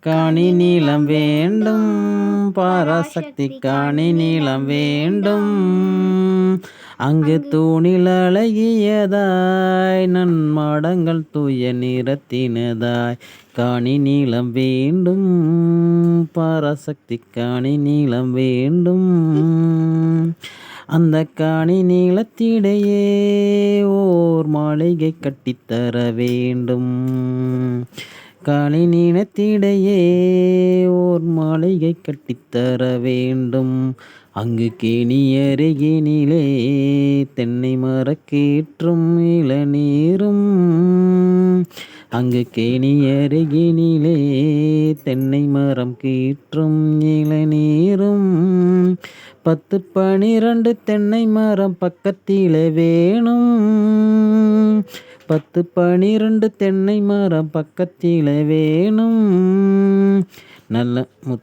காணி நீளம் வேண்டும். பாராசக்தி காணி நீளம் வேண்டும். அங்கு தூணில் அழகியதாய் நன்மாடங்கள் தூய நிறத்தினதாய் காணி நீளம் வேண்டும். பாராசக்தி காணி நீளம் வேண்டும். அந்த காணி நீளத்திடையே ஓர் மாளிகை கட்டித்தர வேண்டும். காணி நீளத்திடையே ஓர் மாளிகை கட்டித்தர வேண்டும். அங்கு கேணியருகினிலே தென்னை மரக்கீற்றும் இளநீரும். அங்கு கேணியருகினிலே தென்னை மரம் கீற்றும் இளநீரும். பத்து பனிரண்டு தென்னை மரம் பக்கத்திலே வேணும். பத்து பனிரெண்டு தென்னை மரம் பக்கத்திலே வேணும். நல்ல முத்